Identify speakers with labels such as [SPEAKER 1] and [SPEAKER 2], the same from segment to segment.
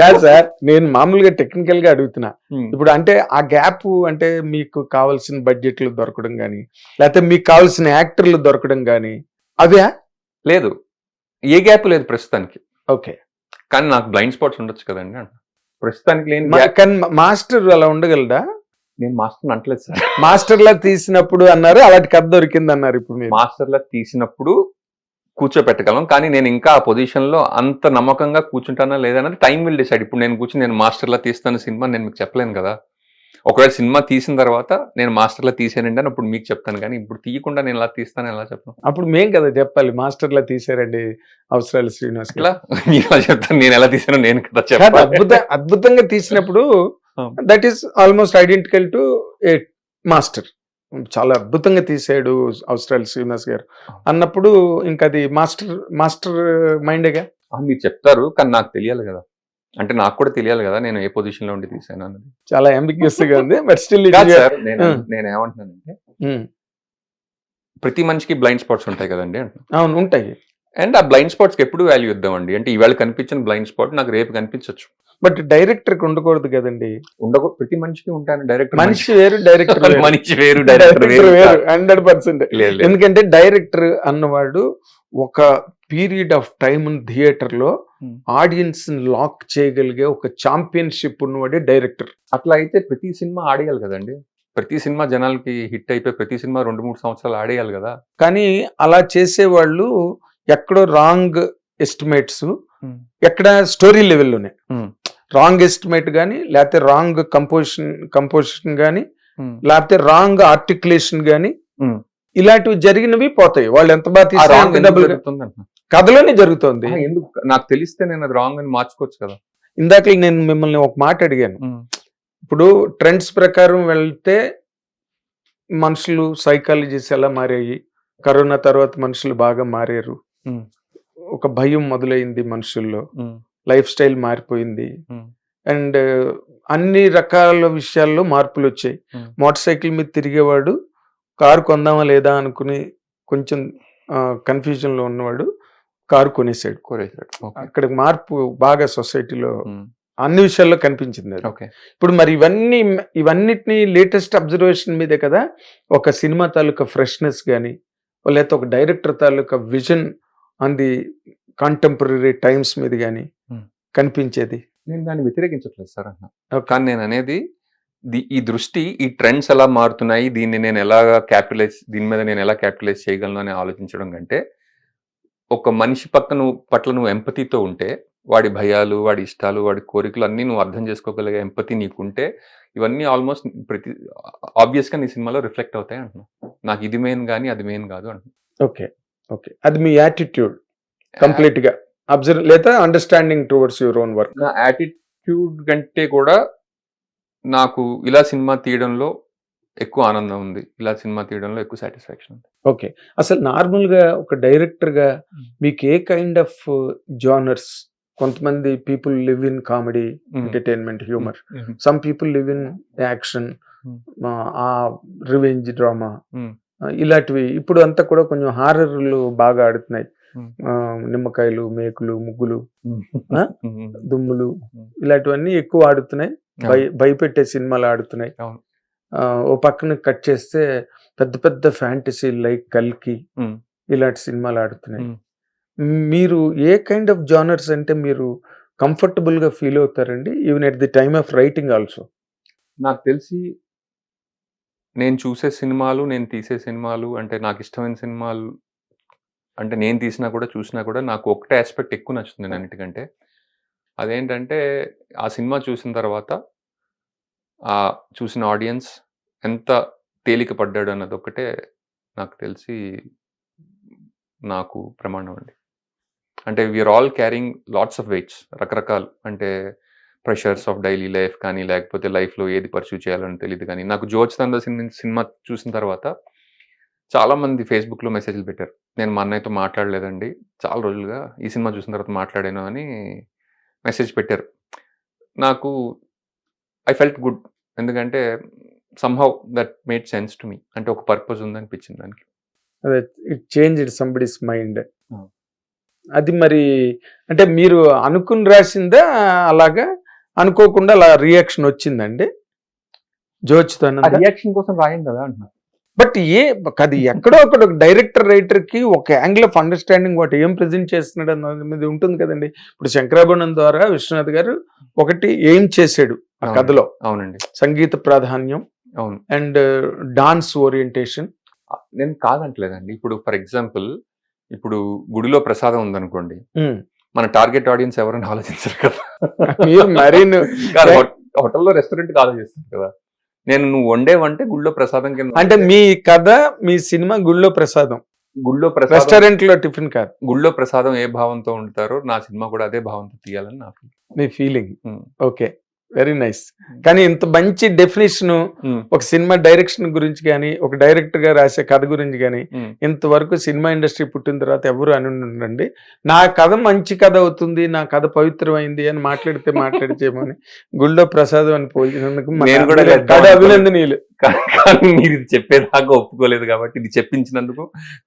[SPEAKER 1] కాదు సార్ నేను మామూలుగా టెక్నికల్గా అడుగుతున్నా. ఇప్పుడు అంటే ఆ గ్యాప్ అంటే మీకు కావాల్సిన బడ్జెట్లు దొరకడం కానీ లేకపోతే మీకు కావాల్సిన యాక్టర్లు దొరకడం కానీ అవే
[SPEAKER 2] లేదు. ఏ గ్యాప్ లేదు ప్రస్తుతానికి.
[SPEAKER 1] ఓకే.
[SPEAKER 2] కానీ నాకు బ్లైండ్ స్పాట్స్ ఉండొచ్చు కదండి అంట ప్రస్తుతానికి లేని
[SPEAKER 1] కానీ మాస్టర్ అలా ఉండగలడా?
[SPEAKER 2] నేను మాస్టర్ అంటలేదు సార్.
[SPEAKER 1] మాస్టర్ లా తీసినప్పుడు అన్నారు అలాంటి కథ దొరికింది అన్నారు ఇప్పుడు
[SPEAKER 2] మాస్టర్ లా తీసినప్పుడు కూర్చోపెట్టగలం. కానీ నేను ఇంకా ఆ పొజిషన్లో అంత నమ్మకంగా కూర్చుంటానా లేదా అనేది టైం విల్ డిసైడ్. ఇప్పుడు నేను కూర్చుని నేను మాస్టర్ లా తీస్తాను సినిమా నేను మీకు చెప్పలేను కదా. ఒకవేళ సినిమా తీసిన తర్వాత నేను మాస్టర్ లా తీసానండి అని అప్పుడు మీకు చెప్తాను. కానీ ఇప్పుడు తీయకుండా నేను ఎలా తీస్తాను ఎలా చెప్పను?
[SPEAKER 1] అప్పుడు మేం కదా చెప్పాలి మాస్టర్ లా తీసారండి అవసరాలు శ్రీనివాస్
[SPEAKER 2] మీరు ఎలా చెప్తాను? నేను ఎలా తీసానో నేను కదా చెప్పాలి.
[SPEAKER 1] అద్భుత అద్భుతంగా తీసినప్పుడు. That is almost identical to a master చాలా అద్భుతంగా తీసాడు అవసరాలు శ్రీనివాస్ గారు. అన్నప్పుడు ఇంకా అది మాస్టర్ మాస్టర్ మైండేగా?
[SPEAKER 2] మీరు చెప్తారు కానీ నాకు తెలియాలి కదా. అంటే నాకు కూడా తెలియాలి కదా నేను ఏ పొజిషన్లో ఉండి తీసాను అన్నది.
[SPEAKER 1] చాలా అంబిగ్యూస్గా ఉంది బట్ స్టిల్
[SPEAKER 2] నేను
[SPEAKER 1] Hmm.
[SPEAKER 2] నేను ఏమంటున్నానంటే ప్రతి మనిషికి బ్లైండ్ స్పాట్స్ ఉంటాయి కదండి
[SPEAKER 1] అవును ఉంటాయి.
[SPEAKER 2] అండ్ ఆ బ్లైండ్ స్పాట్స్కి ఎప్పుడు వాల్యూ ఇద్దామండి? అంటే ఈవేళ కనిపించిన బ్లైండ్ స్పాట్ నాకు రేపు కనిపించవచ్చు
[SPEAKER 1] బట్ డైరెక్టర్కి ఉండకూడదు కదండి.
[SPEAKER 2] ఉండకూ ప్రతి మనిషికి ఉంటాను డైరెక్టర్
[SPEAKER 1] మనిషి వేరు డైరెక్టర్
[SPEAKER 2] మనిషి వేరు డైరెక్టర్ వేరు.
[SPEAKER 1] Hundred percent. ఎందుకంటే డైరెక్టర్ అన్నవాడు ఒక పీరియడ్ ఆఫ్ టైమ్
[SPEAKER 2] థియేటర్లో.
[SPEAKER 1] ఆడియన్స్ లాక్ చేయగలిగే ఒక ఛాంపియన్షిప్ ఉన్నవాడే డైరెక్టర్.
[SPEAKER 2] అట్లా అయితే ప్రతి సినిమా ఆడేయాలి కదండి. ప్రతి సినిమా జనాలకి హిట్ అయిపోయి ప్రతి సినిమా రెండు మూడు సంవత్సరాలు ఆడేయాలి కదా.
[SPEAKER 1] కానీ అలా చేసేవాళ్ళు ఎక్కడో రాంగ్ ఎస్టిమేట్స్. ఎక్కడ స్టోరీ లెవెల్లోనే. రాంగ్ ఎస్టిమేట్ కానీ లేకపోతే రాంగ్ కంపోజిషన్ కంపోజిషన్ కానీ
[SPEAKER 2] Hmm.
[SPEAKER 1] లేకపోతే రాంగ్ ఆర్టికులేషన్ కానీ
[SPEAKER 2] Hmm.
[SPEAKER 1] ఇలాంటివి జరిగినవి పోతాయి. వాళ్ళు ఎంత బాగా. కథలోనే జరుగుతోంది.
[SPEAKER 2] ఎందుకు? నాకు తెలిస్తే నేను అది రాంగ్ అని మార్చుకోవచ్చు కదా.
[SPEAKER 1] ఇందాక నేను మిమ్మల్ని ఒక మాట అడిగాను. ఇప్పుడు ట్రెండ్స్ ప్రకారం వెళ్తే మనుషులు సైకాలజీస్ ఎలా మారాయి? కరోనా తర్వాత మనుషులు బాగా మారారు.
[SPEAKER 2] Hmm.
[SPEAKER 1] ఒక భయం మొదలైంది మనుషుల్లో. లైఫ్ స్టైల్ మారిపోయింది.
[SPEAKER 2] Hmm.
[SPEAKER 1] అండ్ అన్ని రకాల విషయాల్లో మార్పులు వచ్చాయి.
[SPEAKER 2] Hmm.
[SPEAKER 1] మోటార్ సైకిల్ మీద తిరిగేవాడు కారు కొందామా లేదా అనుకుని కొంచెం కన్ఫ్యూజన్లో ఉన్నవాడు కారు కొనేసాడు
[SPEAKER 2] కోరేసాడు
[SPEAKER 1] అక్కడ మార్పు బాగా సొసైటీలో అన్ని విషయాల్లో కనిపించింది అది.
[SPEAKER 2] ఓకే
[SPEAKER 1] ఇప్పుడు మరి ఇవన్నీ ఇవన్నిటిని లేటెస్ట్ అబ్జర్వేషన్ మీదే కదా ఒక సినిమా తాలూకా ఫ్రెష్నెస్ కానీ లేకపోతే ఒక director taluka vision on the contemporary times మీద కానీ
[SPEAKER 2] Hmm.
[SPEAKER 1] కనిపించేది.
[SPEAKER 2] నేను దాన్ని వ్యతిరేకించట్లేదు సార్ అన్న. కానీ నేను అనేది ఈ దృష్టి ఈ ట్రెండ్స్ ఎలా మారుతున్నాయి దీన్ని నేను ఎలా క్యాపిటలైజ్ దీని మీద నేను ఎలా క్యాపిటలైజ్ చేయగలను అని ఆలోచించడం కంటే ఒక మనిషి పక్క నువ్వు పట్ల నువ్వు ఎంపతితో ఉంటే వాడి భయాలు వాడి ఇష్టాలు వాడి కోరికలు అన్నీ నువ్వు అర్థం చేసుకోగలిగే ఎంపతి నీకుంటే ఇవన్నీ ఆల్మోస్ట్ ప్రతి ఆబ్వియస్గా నీ సినిమాలో రిఫ్లెక్ట్ అవుతాయి అంటున్నా. నాకు ఇది మెయిన్ కానీ అది మెయిన్ కాదు అంటున్నా.
[SPEAKER 1] ఓకే ఓకే అది మీ యాటిట్యూడ్ కంప్లీట్గా అబ్జర్వ్ లేదా understanding towards your own work
[SPEAKER 2] నా యాటిట్యూడ్ కంటే కూడా నాకు ఇలా సినిమా తీయడంలో ఎక్కువ ఆనందం ఉంది. ఇలా సినిమా తీయడంలో ఎక్కువ సాటిస్ఫాక్షన్ ఉంది.
[SPEAKER 1] ఓకే. అసలు నార్మల్గా ఒక డైరెక్టర్గా మీకు ఏ కైండ్ ఆఫ్ జానర్స్ కొంతమంది people live in comedy entertainment humour some people live in action. ఆ రివెంజ్ డ్రామా. ఇలాంటివి. ఇప్పుడు అంతా కూడా కొంచెం హారర్లు బాగా ఆడుతున్నాయి. నిమ్మకాయలు మేకులు ముగ్గులు. దుమ్ములు. ఇలాంటివన్నీ ఎక్కువ ఆడుతున్నాయి. భయ భయపెట్టే సినిమాలు ఆడుతున్నాయి. ఓ పక్కన కట్ చేస్తే పెద్ద పెద్ద ఫ్యాంటసీ లైక్ కల్కి. ఇలాంటి సినిమాలు ఆడుతున్నాయి. మీరు ఏ కైండ్ ఆఫ్ జానర్స్ అంటే మీరు కంఫర్టబుల్గా ఫీల్ అవుతారండి? Even at the time of writing also.
[SPEAKER 2] నాకు తెలిసి నేను చూసే సినిమాలు నేను తీసే సినిమాలు అంటే నాకు ఇష్టమైన సినిమాలు అంటే నేను తీసినా కూడా చూసినా కూడా నాకు ఒకటే ఆస్పెక్ట్ ఎక్కువ నచ్చుతుంది నేను అన్నిటికంటే. అదేంటంటే ఆ సినిమా చూసిన తర్వాత ఆ చూసిన ఆడియన్స్ ఎంత తేలిక పడ్డాడు అన్నది ఒకటే నాకు తెలిసి నాకు ప్రమాణం అండి. అంటే we're all carrying lots of weights రకరకాలు. అంటే ప్రెషర్స్ ఆఫ్ డైలీ లైఫ్ కానీ లేకపోతే లైఫ్లో ఏది పర్సూ చేయాలని తెలియదు కానీ నాకు జోర్జ్ తంద సినిమా చూసిన తర్వాత చాలా మంది ఫేస్బుక్లో మెసేజ్లు పెట్టారు. నేను మా అన్నయ్యతో మాట్లాడలేదండి. చాలా రోజులుగా ఈ సినిమా చూసిన తర్వాత మాట్లాడాను అని మెసేజ్ పెట్టారు. నాకు ఐ ఫెల్ట్ గుడ్. ఎందుకంటే somehow that made sense to me అంటే ఒక పర్పస్ ఉందనిపించింది దానికి.
[SPEAKER 1] అదే it change it somebody's mind. అది మరి అంటే మీరు అనుకుని రాసిందా అలాగా అనుకోకుండా అలా రియాక్షన్ వచ్చిందండి? జోచ్తో
[SPEAKER 2] రియాక్షన్ కోసం రాయం కదా అంటున్నా
[SPEAKER 1] బట్ ఏ అది ఎక్కడో ఒకటి ఒక డైరెక్టర్ రైటర్కి ఒక యాంగిల్ ఆఫ్ అండర్స్టాండింగ్ వాటి ఏం ప్రజెంట్ చేస్తున్నాడు అన్నది మీద ఉంటుంది కదండి. ఇప్పుడు శంకరాభరణం ద్వారా విశ్వనాథ్ గారు ఒకటి ఏం చేశాడు ఆ. కథలో?
[SPEAKER 2] అవునండి.
[SPEAKER 1] సంగీత ప్రాధాన్యం
[SPEAKER 2] అవును.
[SPEAKER 1] And dance orientation.
[SPEAKER 2] నేను కాదంటలేదండి. ఇప్పుడు ఫర్ ఎగ్జాంపుల్ ఇప్పుడు గుడిలో ప్రసాదం ఉందనుకోండి మన టార్గెట్ ఆడియన్స్ ఎవరైనా ఆలోచించరు కదా.
[SPEAKER 1] మీరు
[SPEAKER 2] హోటల్లో రెస్టారెంట్ ఆలోచిస్తారు కదా. నేను నువ్వు వండేవంటే గుళ్ళో ప్రసాదం కింద
[SPEAKER 1] అంటే మీ కథ మీ సినిమా గుళ్ళో ప్రసాదం
[SPEAKER 2] గుళ్ళో ప్రసాదం
[SPEAKER 1] రెస్టారెంట్లో టిఫిన్ కాదు
[SPEAKER 2] గుళ్ళో ప్రసాదం ఏ భావంతో ఉంటారో నా సినిమా కూడా అదే భావంతో తీయాలని నా feeling.
[SPEAKER 1] మీ ఫీలింగ్. ఓకే వెరీ నైస్ కానీ ఇంత మంచి డెఫినేషన్
[SPEAKER 2] Hmm.
[SPEAKER 1] ఒక సినిమా డైరెక్షన్ గురించి కానీ ఒక డైరెక్టర్గా రాసే కథ గురించి కానీ
[SPEAKER 2] Hmm.
[SPEAKER 1] ఇంతవరకు సినిమా ఇండస్ట్రీ పుట్టిన తర్వాత ఎవరు అని ఉండండి. నా కథ మంచి కథ అవుతుంది నా కథ పవిత్రమైంది అని మాట్లాడితే మాట్లాడితేమని గుళ్ళో ప్రసాదం అని పోల్చినందుకు. అభినందనీయులు.
[SPEAKER 2] కానీ మీరు ఇది చెప్పేదాకా ఒప్పుకోలేదు కాబట్టి ఇది చెప్పించినందుకు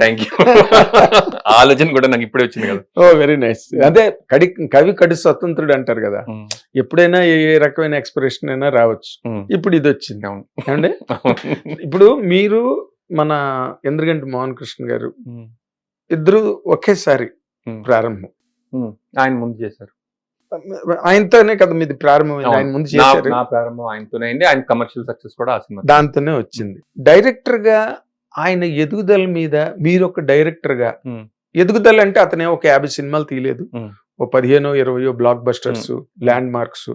[SPEAKER 2] థ్యాంక్ యూ ఆలోచన కూడా నాకు ఇప్పుడే వచ్చింది కదా.
[SPEAKER 1] ఓ వెరీ నైస్ అదే కడి కవి కడి స్వతంత్రుడు అంటారు కదా. ఎప్పుడైనా ఏ ఏ రకమైన ఎక్స్ప్రెషన్ అయినా రావచ్చు. ఇప్పుడు ఇది వచ్చింది.
[SPEAKER 2] అవును.
[SPEAKER 1] ఏమండి? ఇప్పుడు మీరు మన ఇంద్రగంటి మోహన్ కృష్ణ గారు ఇద్దరు ఒకేసారి ప్రారంభం.
[SPEAKER 2] ఆయన ముందు చేశారు.
[SPEAKER 1] ఆయనతోనే కదా మీది ప్రారంభమైంది. ఆయన ముందు చేశారు.
[SPEAKER 2] నా ప్రారంభం ఆయనతోనే అయింది. ఆయన కమర్షియల్ సక్సెస్ కూడా
[SPEAKER 1] దాంతోనే వచ్చింది. డైరెక్టర్గా ఆయన ఎదుగుదల మీద మీరు ఒక
[SPEAKER 2] డైరెక్టర్గా.
[SPEAKER 1] ఎదుగుదల అంటే అతనే ఒక యాభై సినిమాలు తీయలేదు. ఓ పదిహేనో ఇరవయో బ్లాక్ బస్టర్స్ ల్యాండ్ మార్క్స్.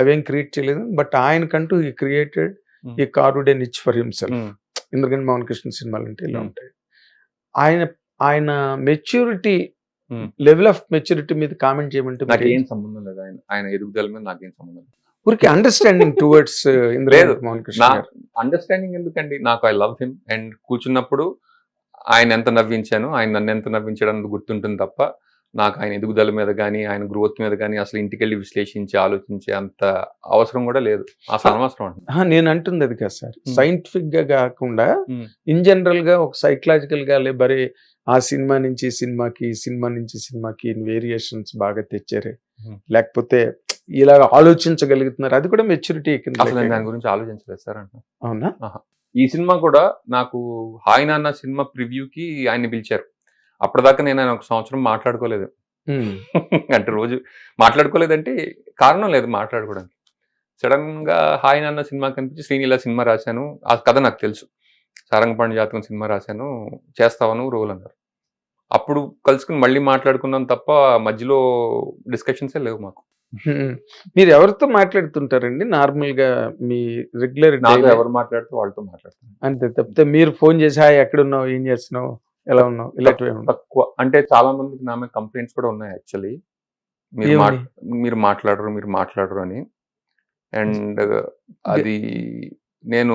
[SPEAKER 1] అవేం క్రియేట్ చేయలేదు. బట్ ఆయనకంటూ ఈ క్రియేటెడ్
[SPEAKER 2] ఉమ్.
[SPEAKER 1] ఈ carved a niche for himself
[SPEAKER 2] um,
[SPEAKER 1] Indraganti Mohan Krishna సినిమాలు అంటే ఇలా
[SPEAKER 2] ఉమ్.
[SPEAKER 1] ఉంటాయి. ఆయన ఆయన మెచ్యూరిటీ. లెవెల్ ఆఫ్ మెచ్యూరిటీ మీద కామెంట్ చేయమంటే
[SPEAKER 2] నాకు ఏం సంబంధం లేదు ఆయన. ఆయన ఎదుగుదల మీద నాకేం సంబంధం లేదు.
[SPEAKER 1] ఊరికి understanding towards Mohan Krishna
[SPEAKER 2] understanding ఎందుకండి? నాకు ఐ లవ్ హిమ్ అండ్ కూర్చున్నప్పుడు ఆయన ఎంత నవ్వించాను ఆయన నన్ను ఎంత నవ్వించాడు అన్నది గుర్తుంటుంది తప్ప నాకు ఆయన ఎదుగుదల మీద కానీ ఆయన గ్రోత్ మీద కానీ అసలు ఇంటికి వెళ్ళి విశ్లేషించి ఆలోచించే అంత అవసరం కూడా లేదు. అసలు అనవసరం
[SPEAKER 1] నేను అంటుంది అది కాదు సార్. సైంటిఫిక్గా కాకుండా. ఇన్ జనరల్గా ఒక సైకలాజికల్గా లేబరే ఆ సినిమా నుంచి సినిమాకి సినిమా నుంచి సినిమాకి వేరియేషన్స్ బాగా తెచ్చారే. లేకపోతే ఇలా ఆలోచించగలుగుతున్నారు. అది కూడా మెచ్యూరిటీ
[SPEAKER 2] దాని గురించి ఆలోచించలేదు సార్ అంటున్నా.
[SPEAKER 1] అవునా?
[SPEAKER 2] ఈ సినిమా కూడా నాకు హాయ్ నాన్న సినిమా ప్రివ్యూకి ఆయన్ని పిలిచారు. అప్పటిదాకా నేను ఆయన ఒక సంవత్సరం మాట్లాడుకోలేదు. అంటే రోజు మాట్లాడుకోలేదంటే కారణం లేదు మాట్లాడుకోవడానికి. సడన్గా హాయ్ నాన్న సినిమా కనిపించి శ్రీనీల సినిమా రాశాను. ఆ కథ నాకు తెలుసు. సారంగపాణి జాతకం సినిమా రాశాను. చేస్తావను రోల్ అన్నారు. అప్పుడు కలుసుకుని మళ్ళీ మాట్లాడుకున్నాం తప్ప మధ్యలో డిస్కషన్సే లేవు మాకు.
[SPEAKER 1] మీరు ఎవరితో మాట్లాడుతుంటారండి? నార్మల్గా మీ రెగ్యులర్
[SPEAKER 2] ఎవరు మాట్లాడితే వాళ్ళతో మాట్లాడుతాను.
[SPEAKER 1] అంతే తప్పితే మీరు ఫోన్ చేసి హాయ్ ఎక్కడున్నావు? ఏం చేస్తున్నావు? ఎలా ఉన్నావు? ఇలాంటివి.
[SPEAKER 2] తక్కువ. అంటే చాలా మందికి నా మీద కంప్లైంట్స్ కూడా ఉన్నాయి యాక్చువల్లీ మీరు? మీరు మాట్లాడరు మీరు మాట్లాడరు అని. అండ్ అది నేను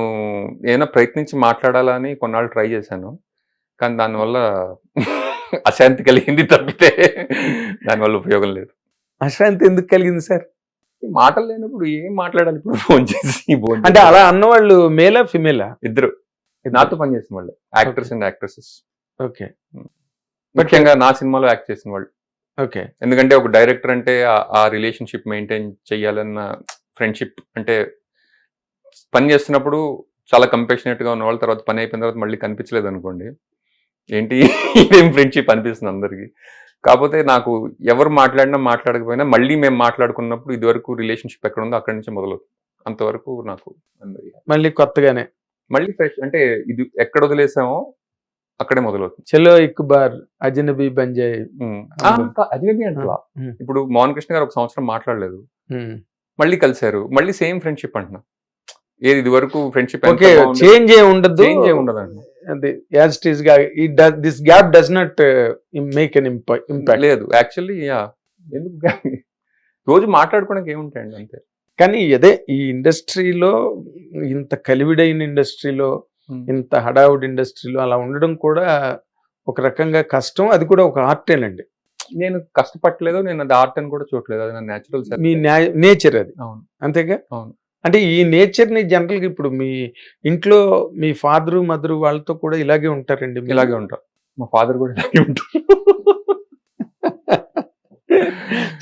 [SPEAKER 2] ఏదైనా ప్రయత్నించి మాట్లాడాలని కొన్నాళ్ళు ట్రై చేశాను. కానీ దానివల్ల అశాంతి కలిగింది తప్పితే దానివల్ల ఉపయోగం లేదు.
[SPEAKER 1] అశాంతి ఎందుకు కలిగింది సార్?
[SPEAKER 2] మాటలు లేనప్పుడు ఏం మాట్లాడాలి? ఇప్పుడు ఫోన్ చేసి
[SPEAKER 1] అంటే. అలా అన్నవాళ్ళు మేలా ఫిమేలా?
[SPEAKER 2] ఇద్దరు. నాతో పనిచేసిన వాళ్ళు. Actors and actresses
[SPEAKER 1] okay.
[SPEAKER 2] ముఖ్యంగా నా సినిమాలో యాక్ట్ చేసిన వాళ్ళు.
[SPEAKER 1] ఓకే.
[SPEAKER 2] ఎందుకంటే ఒక డైరెక్టర్ అంటే ఆ- రిలేషన్షిప్ మెయింటైన్ చేయాలన్న ఫ్రెండ్షిప్ అంటే పని చేస్తున్నప్పుడు చాలా కంపాషనేట్గా ఉన్న వాళ్ళ తర్వాత పని అయిపోయిన తర్వాత మళ్ళీ కనిపించలేదు అనుకోండి ఏంటి? ఇదేం ఫ్రెండ్షిప్ అనిపిస్తుంది అందరికి. కాకపోతే నాకు ఎవరు మాట్లాడినా మాట్లాడకపోయినా మళ్ళీ మేము మాట్లాడుకున్నప్పుడు ఇదివరకు రిలేషన్షిప్ ఎక్కడ ఉందో అక్కడి నుంచి మొదలవుతుంది. అంతవరకు నాకు
[SPEAKER 1] మళ్ళీ కొత్తగానే.
[SPEAKER 2] మళ్ళీ ఫ్రెష్ అంటే ఇది ఎక్కడ వదిలేసామో అక్కడే మొదలవుతుంది.
[SPEAKER 1] చలో ఇక్ బార్ అజనబీ బంజాయ్.
[SPEAKER 2] అజనబీ అంటలా
[SPEAKER 1] ఉమ్.
[SPEAKER 2] ఇప్పుడు మోహన్ కృష్ణ గారు ఒక సంవత్సరం మాట్లాడలేదు. మళ్ళీ కలిశారు. మళ్ళీ సేమ్ ఫ్రెండ్షిప్ అంటున్నా. ఏది ఇది వరకు ఫ్రెండ్షిప్
[SPEAKER 1] ఓకే చేంజ్ ఏ ఉండదు.
[SPEAKER 2] చేంజ్ ఏ ఉండదండి
[SPEAKER 1] అది యాజ్ ఇట్ ఈస్గా this gap does not make an impact.
[SPEAKER 2] లేదు యాక్చువల్లీ యా. ఎందుకు? రోజు మాట్లాడుకోవడానికి ఏముంటాయండి అంతే?
[SPEAKER 1] కానీ అదే ఈ ఇండస్ట్రీలో ఇంత కలివిడైన ఇండస్ట్రీలో ఇంత హడావుడ్ ఇండస్ట్రీలో అలా ఉండడం కూడా ఒక రకంగా కష్టం. అది కూడా ఒక ఆర్టేనండి
[SPEAKER 2] నేను కష్టపట్టలేదు నేను అది ఆర్ట్ అని కూడా చూడలేదు అది నా న్యాచురల్
[SPEAKER 1] మీ నేచర్ అది.
[SPEAKER 2] అవును.
[SPEAKER 1] అంతేగా?
[SPEAKER 2] అవును.
[SPEAKER 1] అంటే ఈ నేచర్ని జనరల్గా ఇప్పుడు మీ ఇంట్లో మీ ఫాదర్ మదర్ వాళ్ళతో కూడా ఇలాగే ఉంటారండి?
[SPEAKER 2] ఇలాగే ఉంటా. మా ఫాదర్ కూడా ఇలాగే ఉంటారు.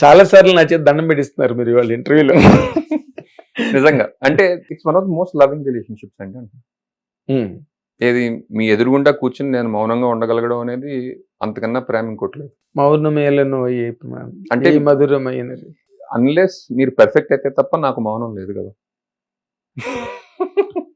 [SPEAKER 1] చాలా సార్లు నా చేతి దండం పెట్టిస్తున్నారు మీరు వాళ్ళ ఇంటర్వ్యూలో.
[SPEAKER 2] నిజంగా. అంటే it's one of the most loving relationships అండి. ఏది మీ ఎదురుగుండా కూర్చుని నేను మౌనంగా ఉండగలగడం అనేది అంతకన్నా ప్రేమ ఇంకోట్లేదు
[SPEAKER 1] మౌనమేలను అంటే మధురమైనది?
[SPEAKER 2] అన్లెస్ మీరు పర్ఫెక్ట్ అయితే తప్ప నాకు మౌనం లేదు కదా.